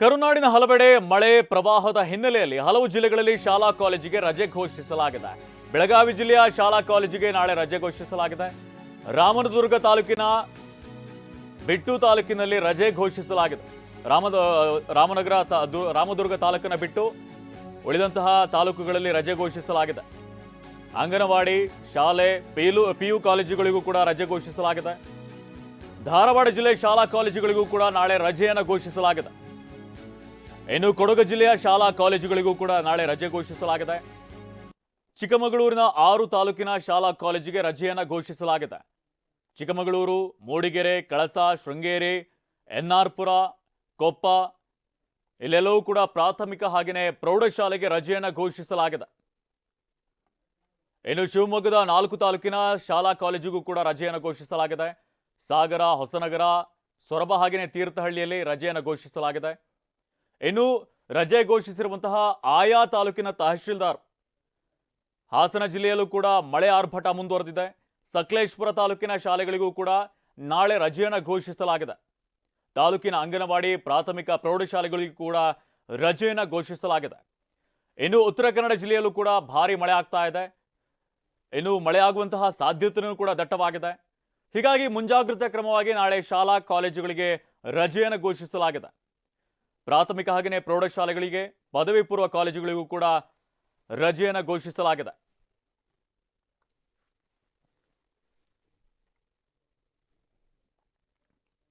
ಕರುನಾಡಿನ ಹಲವೆಡೆ ಮಳೆ ಪ್ರವಾಹದ ಹಿನ್ನೆಲೆಯಲ್ಲಿ ಹಲವು ಜಿಲ್ಲೆಗಳಲ್ಲಿ ಶಾಲಾ ಕಾಲೇಜಿಗೆ ರಜೆ ಘೋಷಿಸಲಾಗಿದೆ. ಬೆಳಗಾವಿ ಜಿಲ್ಲೆಯ ಶಾಲಾ ಕಾಲೇಜಿಗೆ ನಾಳೆ ರಜೆ ಘೋಷಿಸಲಾಗಿದೆ. ರಾಮನದುರ್ಗ ತಾಲೂಕಿನ ಬಿಟ್ಟು ತಾಲೂಕಿನಲ್ಲಿ ರಜೆ ಘೋಷಿಸಲಾಗಿದೆ. ರಾಮದ, ರಾಮನಗರ ರಾಮದುರ್ಗ ತಾಲೂಕಿನ ಬಿಟ್ಟು ಉಳಿದಂತಹ ತಾಲೂಕುಗಳಲ್ಲಿ ರಜೆ ಘೋಷಿಸಲಾಗಿದೆ. ಅಂಗನವಾಡಿ, ಶಾಲೆ, ಪಿಲು ಪಿ ಯು ಕಾಲೇಜುಗಳಿಗೂ ಕೂಡ ರಜೆ ಘೋಷಿಸಲಾಗಿದೆ. ಧಾರವಾಡ ಜಿಲ್ಲೆ ಶಾಲಾ ಕಾಲೇಜುಗಳಿಗೂ ಕೂಡ ನಾಳೆ ರಜೆಯನ್ನು ಘೋಷಿಸಲಾಗಿದೆ. ಇನ್ನು ಕೊಡಗು ಜಿಲ್ಲೆಯ ಶಾಲಾ ಕಾಲೇಜುಗಳಿಗೂ ಕೂಡ ನಾಳೆ ರಜೆ ಘೋಷಿಸಲಾಗಿದೆ. ಚಿಕ್ಕಮಗಳೂರಿನ ಆರು ತಾಲೂಕಿನ ಶಾಲಾ ಕಾಲೇಜಿಗೆ ರಜೆಯನ್ನು ಘೋಷಿಸಲಾಗಿದೆ. ಚಿಕ್ಕಮಗಳೂರು, ಮೂಡಿಗೆರೆ, ಕಳಸ, ಶೃಂಗೇರಿ ಎನ್ಆರ್ಪುರ ಕೊಪ್ಪ ಇಲ್ಲೆಲ್ಲವೂ ಕೂಡ ಪ್ರಾಥಮಿಕ ಹಾಗೆಯೇ ಪ್ರೌಢಶಾಲೆಗೆ ರಜೆಯನ್ನು ಘೋಷಿಸಲಾಗಿದೆ. ಇನ್ನು ಶಿವಮೊಗ್ಗದ ನಾಲ್ಕು ತಾಲೂಕಿನ ಶಾಲಾ ಕಾಲೇಜಿಗೂ ಕೂಡ ರಜೆಯನ್ನು ಘೋಷಿಸಲಾಗಿದೆ. ಸಾಗರ, ಹೊಸನಗರ, ಸೊರಬ ಹಾಗೆಯೇ ತೀರ್ಥಹಳ್ಳಿಯಲ್ಲಿ ರಜೆಯನ್ನು ಘೋಷಿಸಲಾಗಿದೆ. ಇನ್ನು ರಜೆ ಘೋಷಿಸಿರುವಂತಹ ಆಯಾ ತಾಲೂಕಿನ ತಹಶೀಲ್ದಾರ್. ಹಾಸನ ಜಿಲ್ಲೆಯಲ್ಲೂ ಕೂಡ ಮಳೆ ಆರ್ಭಟ ಮುಂದುವರೆದಿದೆ. ಸಕಲೇಶ್ಪುರ ತಾಲೂಕಿನ ಶಾಲೆಗಳಿಗೂ ಕೂಡ ನಾಳೆ ರಜೆಯನ್ನು ಘೋಷಿಸಲಾಗಿದೆ. ತಾಲೂಕಿನ ಅಂಗನವಾಡಿ, ಪ್ರಾಥಮಿಕ, ಪ್ರೌಢಶಾಲೆಗಳಿಗೂ ಕೂಡ ರಜೆಯನ್ನು ಘೋಷಿಸಲಾಗಿದೆ. ಇನ್ನು ಉತ್ತರ ಕನ್ನಡ ಜಿಲ್ಲೆಯಲ್ಲೂ ಕೂಡ ಭಾರಿ ಮಳೆ ಆಗ್ತಾ ಇದೆ. ಇನ್ನು ಮಳೆ ಆಗುವಂತಹ ಸಾಧ್ಯತೆಯೂ ಕೂಡ ದಟ್ಟವಾಗಿದೆ. ಹೀಗಾಗಿ ಮುಂಜಾಗ್ರತಾ ಕ್ರಮವಾಗಿ ನಾಳೆ ಶಾಲಾ, ಕಾಲೇಜುಗಳಿಗೆ ರಜೆಯನ್ನು ಘೋಷಿಸಲಾಗಿದೆ. ಪ್ರಾಥಮಿಕ ಹಾಗೆಯೇ ಪ್ರೌಢಶಾಲೆಗಳಿಗೆ ಪದವಿ ಪೂರ್ವ ಕಾಲೇಜುಗಳಿಗೂ ಕೂಡ ರಜೆಯನ್ನು ಘೋಷಿಸಲಾಗಿದೆ.